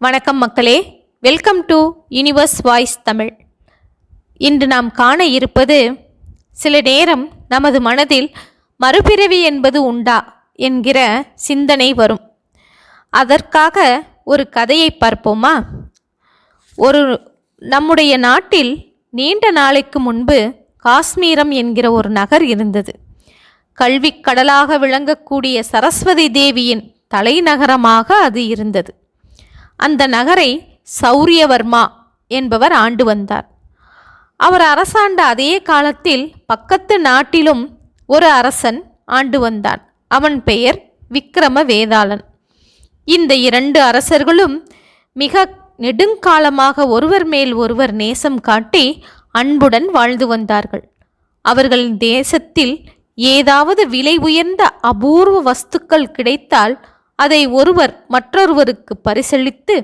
வணக்கம் மக்களே. Welcome to universe voice Tamil இன்று நாம் காண இருப்பது சில நேரம் நமது மனதில் மறுபிறவி என்பது உண்டா என்கிற சிந்தனை வரும். அதற்காக ஒரு கதையை பார்ப்போமா? ஒரு நம்முடைய நாட்டில் நீண்ட நாளைக்கு முன்பு காஷ்மீரம் என்கிற ஒரு நகர் இருந்தது. கல்விக் கடலாக விளங்கக்கூடிய சரஸ்வதி தேவியின் தலைநகரமாக அது இருந்தது. அந்த நகரை சௌரியவர்மா என்பவர் ஆண்டு வந்தார். அவர் அரசாண்ட அதே காலத்தில் பக்கத்து நாட்டிலும் ஒரு அரசன் ஆண்டு வந்தான். அவன் பெயர் விக்கிரம வேதாளன் இந்த இரண்டு அரசர்களும் மிக நெடுங்காலமாக ஒருவர் மேல் ஒருவர் நேசம் காட்டி அன்புடன் வாழ்ந்து வந்தார்கள். அவர்கள் தேசத்தில் ஏதாவது விலை உயர்ந்த அபூர்வ வஸ்துக்கள் கிடைத்தால் அதை ஒருவர் மற்றொருவருக்கு பரிசளித்து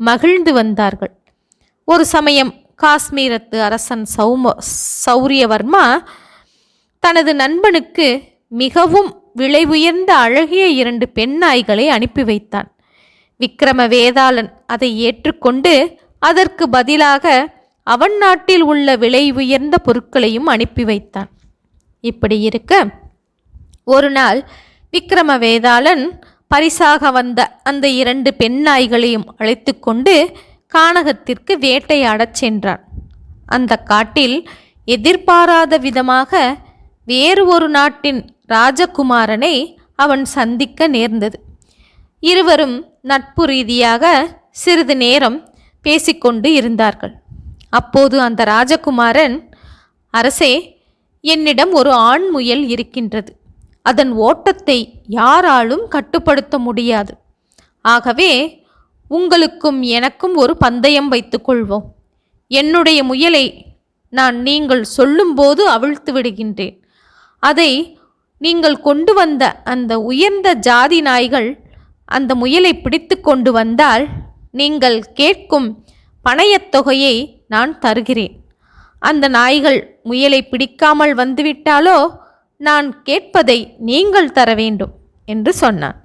மகிழ்ந்து வந்தார்கள். ஒரு சமயம் காஷ்மீரத்து அரசன் சௌம சௌரியவர்மா தனது நண்பனுக்கு மிகவும் விலை உயர்ந்த அழகிய இரண்டு பெண் நாய்களை அனுப்பி வைத்தான். விக்கிரம வேதாளன் அதை ஏற்றுக்கொண்டு அதற்கு பதிலாக அவன் நாட்டில் உள்ள விலை உயர்ந்த பொருட்களையும் அனுப்பி வைத்தான். இப்படி இருக்க ஒரு நாள் விக்கிரம வேதாளன் பரிசாக வந்த அந்த இரண்டு பெண் நாய்களையும் அழைத்து கொண்டு கானகத்திற்கு வேட்டையாடச் சென்றான். அந்த காட்டில் எதிர்பாராத விதமாக வேறு ஒரு நாட்டின் ராஜகுமாரனை அவன் சந்திக்க நேர்ந்தது. இருவரும் நட்பு ரீதியாக சிறிது நேரம் பேசிக்கொண்டு இருந்தார்கள். அப்போது அந்த ராஜகுமாரன் அரசே என்னிடம் ஒரு ஆண் முயல் இருக்கின்றது. அதன் ஓட்டத்தை யாராலும் கட்டுப்படுத்த முடியாது. ஆகவே உங்களுக்கும் எனக்கும் ஒரு பந்தயம் வைத்துக்கொள்வோம் என்னுடைய முயலை நான் நீங்கள் சொல்லும்போது அவிழ்த்து விடுகின்றேன். அதை நீங்கள் கொண்டு வந்த அந்த உயர்ந்த ஜாதி நாய்கள் அந்த முயலை பிடித்து கொண்டு வந்தால் நீங்கள் கேட்கும் பணயத் தொகையை நான் தருகிறேன். அந்த நாய்கள் முயலை பிடிக்காமல் வந்துவிட்டாலோ நான் கேட்பதை நீங்கள் தர வேண்டும் என்று சொன்னான்.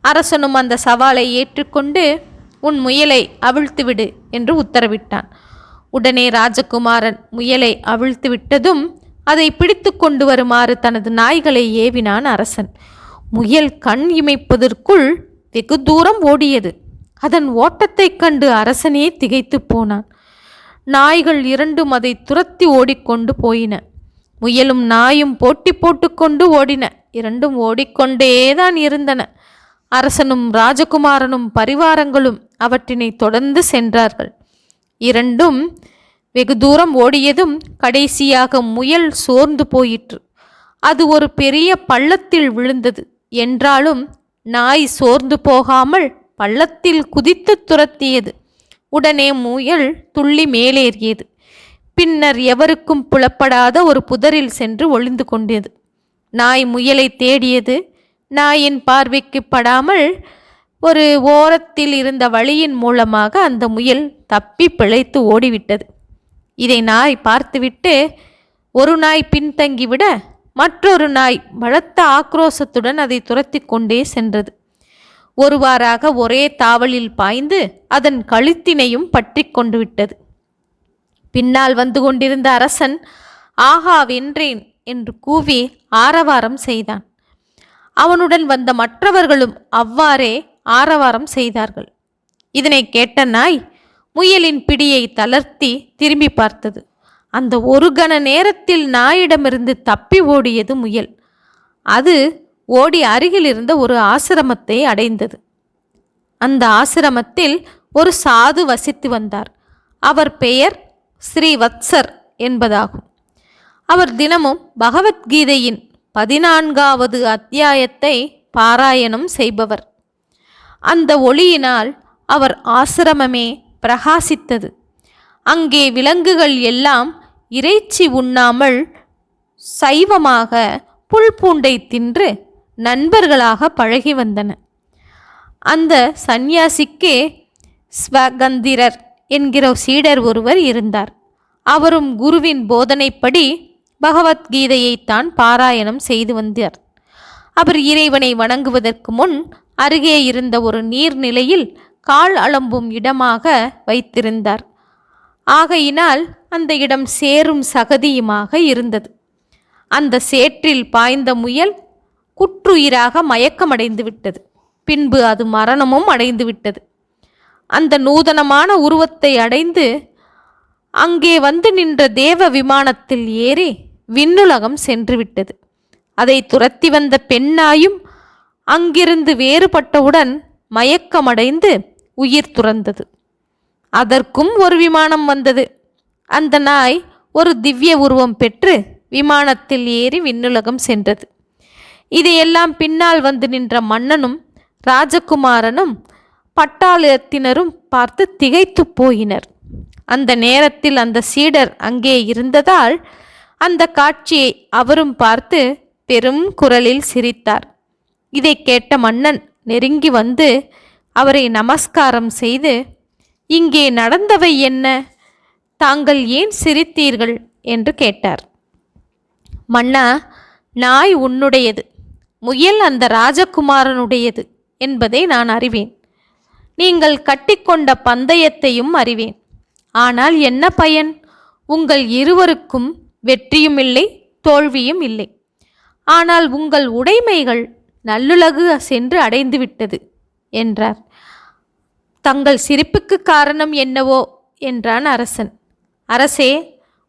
அரசனும் அந்த சவாலை ஏற்றுக்கொண்டு உன் முயலை அவிழ்த்துவிடு என்று உத்தரவிட்டான். உடனே ராஜகுமாரன் முயலை அவிழ்த்து விட்டதும் அதை பிடித்து கொண்டு வருமாறு தனது நாய்களை ஏவினான் அரசன். முயல் கண் இமைப்பதற்குள் வெகு தூரம் ஓடியது. அதன் ஓட்டத்தைக் கண்டு அரசனே திகைத்து போனான். நாய்கள் இரண்டும் அதை துரத்தி ஓடிக்கொண்டு போயின. முயலும் நாயும் போட்டி போட்டுக்கொண்டு ஓடின. இரண்டும் ஓடிக்கொண்டேதான் இருந்தன. அரசனும் ராஜகுமாரனும் பரிவாரங்களும் அவற்றினை தொடர்ந்து சென்றார்கள். இரண்டும் வெகு தூரம் ஓடியதும் கடைசியாக முயல் சோர்ந்து போயிற்று. அது ஒரு பெரிய பள்ளத்தில் விழுந்தது. என்றாலும் நாய் சோர்ந்து போகாமல் பள்ளத்தில் குதித்து துரத்தியது. உடனே முயல் துள்ளி மேலேறியது. பின்னர் எவருக்கும் புலப்படாத ஒரு புதரில் சென்று ஒளிந்து கொண்டது நாய் முயலை தேடியது. நாயின் பார்வைக்கு படாமல் ஒரு ஓரத்தில் இருந்த வழியின் மூலமாக அந்த முயல் தப்பி பிழைத்து ஓடிவிட்டது. இதை நாய் பார்த்துவிட்டு ஒரு நாய் பின்தங்கிவிட மற்றொரு நாய் பலத்த ஆக்ரோசத்துடன் அதை துரத்தி கொண்டே சென்றது. ஒருவாறாக ஒரே தாவலில் பாய்ந்து அதன் கழுத்தினையும் பற்றி கொண்டு விட்டது. பின்னால் வந்து கொண்டிருந்த அரசன் ஆஹா வென்றேன் என்று கூவி ஆரவாரம் செய்தான். அவனுடன் வந்த மற்றவர்களும் அவ்வாறே ஆரவாரம் செய்தார்கள். இதனை கேட்ட நாய் முயலின் பிடியை தளர்த்தி திரும்பி பார்த்தது. அந்த ஒரு கண நேரத்தில் நாயிடமிருந்து தப்பி ஓடியது முயல். அது ஓடி அருகில் இருந்த ஒரு ஆசிரமத்தை அடைந்தது. அந்த ஆசிரமத்தில் ஒரு சாது வசித்து வந்தார். அவர் பெயர் ஸ்ரீவத்சர் என்பதாகும். அவர் தினமும் பகவத்கீதையின் பதினான்காவது அத்தியாயத்தை பாராயணம் செய்பவர். அந்த ஒளியினால் அவர் ஆசிரமமே பிரகாசித்தது. அங்கே விலங்குகள் எல்லாம் இறைச்சி உண்ணாமல் சைவமாக புல் பூண்டை தின்று நண்பர்களாக பழகி வந்தன. அந்த சந்நியாசிக்கே ஸ்வகந்திரர் என்கிற சீடர் ஒருவர் இருந்தார். அவரும் குருவின் போதனைப்படி பகவத்கீதையைத்தான் பாராயணம் செய்து வந்தார். அவர் இறைவனை வணங்குவதற்கு முன் அருகே இருந்த ஒரு நீர்நிலையில் கால் அலம்பும் இடமாக வைத்திருந்தார். ஆகையினால் அந்த இடம் சேரும் சகதியுமாக இருந்தது. அந்த சேற்றில் பாய்ந்த முயல் குற்றுயிராக மயக்கமடைந்து விட்டது பின்பு அது மரணமும் அடைந்து விட்டது அந்த நூதனமான உருவத்தை அடைந்து அங்கே வந்து நின்ற தேவ விமானத்தில் ஏறி விண்ணுலகம் சென்றுவிட்டது. அதை துரத்தி வந்த பெண்ணாயும் அங்கிருந்து வேறுபட்டவுடன் மயக்கமடைந்து உயிர் துறந்தது. அதற்கும் ஒரு விமானம் வந்தது. அந்த நாய் ஒரு திவ்ய உருவம் பெற்று விமானத்தில் ஏறி விண்ணுலகம் சென்றது. இதையெல்லாம் பின்னால் வந்து நின்ற மன்னனும் ராஜகுமாரனும் பட்டாளத்தினரும் பார்த்து திகைத்து போயினர். அந்த நேரத்தில் அந்த சீடர் அங்கே இருந்ததால் அந்த காட்சியை அவரும் பார்த்து பெரும் குரலில் சிரித்தார். இதை கேட்ட மன்னன் நெருங்கி வந்து அவரை நமஸ்காரம் செய்து இங்கே நடந்தவை என்ன? தாங்கள் ஏன் சிரித்தீர்கள்? என்று கேட்டார். மன்னா நாய் உன்னுடையது. முயல் அந்த ராஜகுமாரனுடையது என்பதை நான் அறிவேன். நீங்கள் கட்டிக்கொண்ட பந்தயத்தையும் அறிவேன். ஆனால் என்ன பயன்? உங்கள் இருவருக்கும் வெற்றியும் இல்லை தோல்வியும் இல்லை. ஆனால் உங்கள் உடைமைகள் நல்லுலகு சென்று அடைந்துவிட்டது என்றார். தங்கள் சிரிப்புக்கு காரணம் என்னவோ? என்றான் அரசன். அரசே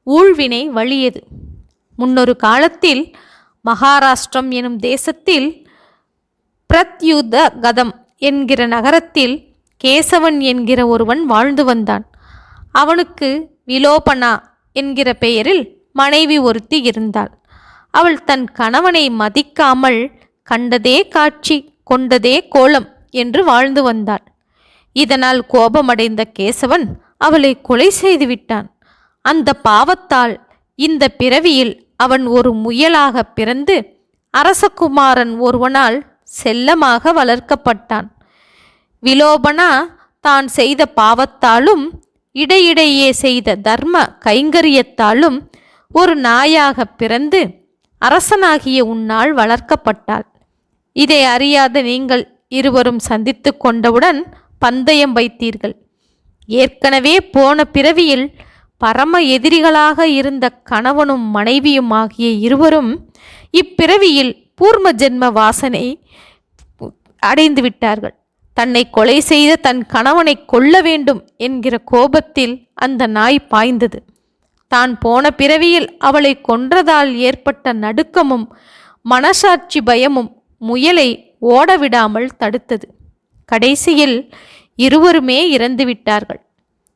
ஊழ்வினை வழியது. முன்னொரு காலத்தில் மகாராஷ்டிரம் எனும் தேசத்தில் பிரத்யுத கதம் என்கிற நகரத்தில் கேசவன் என்கிற ஒருவன் வாழ்ந்து வந்தான். அவனுக்கு விலோபனா என்கிற பெயரில் மனைவி ஒருத்தி இருந்தாள். அவள் தன் கணவனை மதிக்காமல் கண்டதே காட்சி கொண்டதே கோலம் என்று வாழ்ந்து வந்தாள். இதனால் கோபமடைந்த கேசவன் அவளை கொலை செய்து விட்டான். அந்த பாவத்தால் இந்த பிறவியில் அவன் ஒரு முயலாக பிறந்து அரசகுமாரன் ஒருவனால் செல்லமாக வளர்க்கப்பட்டான். விலோபனா தான் செய்த பாவத்தாலும் இடையிடையே செய்த தர்ம கைங்கரியத்தாலும் ஒரு நாயாக பிறந்து அரசனாகிய உன்னால் வளர்க்கப்பட்டாள். இதை அறியாத நீங்கள் இருவரும் சந்தித்து கொண்டவுடன் பந்தயம் வைத்தீர்கள். ஏற்கனவே போன பிறவியில் பரம எதிரிகளாக இருந்த கணவனும் மனைவியும் ஆகிய இருவரும் இப்பிறவியில் பூர்ம ஜென்ம வாசனை அடைந்து விட்டார்கள். தன்னை கொலை செய்த தன் கணவனை கொல்ல வேண்டும் என்கிற கோபத்தில் அந்த நாய் பாய்ந்தது. தான் போன பிறவியில் அவளை கொன்றதால் ஏற்பட்ட நடுக்கமும் மனசாட்சி பயமும் முயலை ஓடவிடாமல் தடுத்தது. கடைசியில் இருவருமே இறந்துவிட்டார்கள்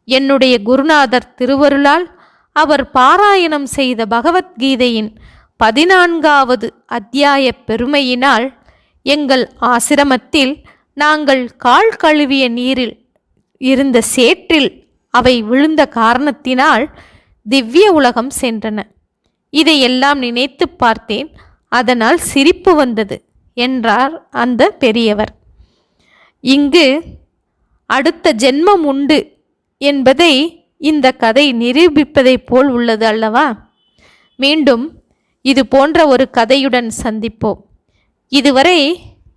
என்னுடைய குருநாதர் திருவருளால் அவர் பாராயணம் செய்த பகவத்கீதையின் பதினான்காவது அத்தியாய பெருமையினால் எங்கள் ஆசிரமத்தில் நாங்கள் கால் கழுவிய நீரில் இருந்த சேற்றில் அவை விழுந்த காரணத்தினால் திவ்ய உலகம் சென்றன. இதையெல்லாம் நினைத்து பார்த்தேன் அதனால் சிரிப்பு வந்தது என்றார் அந்த பெரியவர். இங்கு அடுத்த ஜென்மம் உண்டு என்பதை இந்த கதை நிரூபிப்பதைப் போல் உள்ளது அல்லவா? மீண்டும் இது போன்ற ஒரு கதையுடன் சந்திப்போம். இதுவரை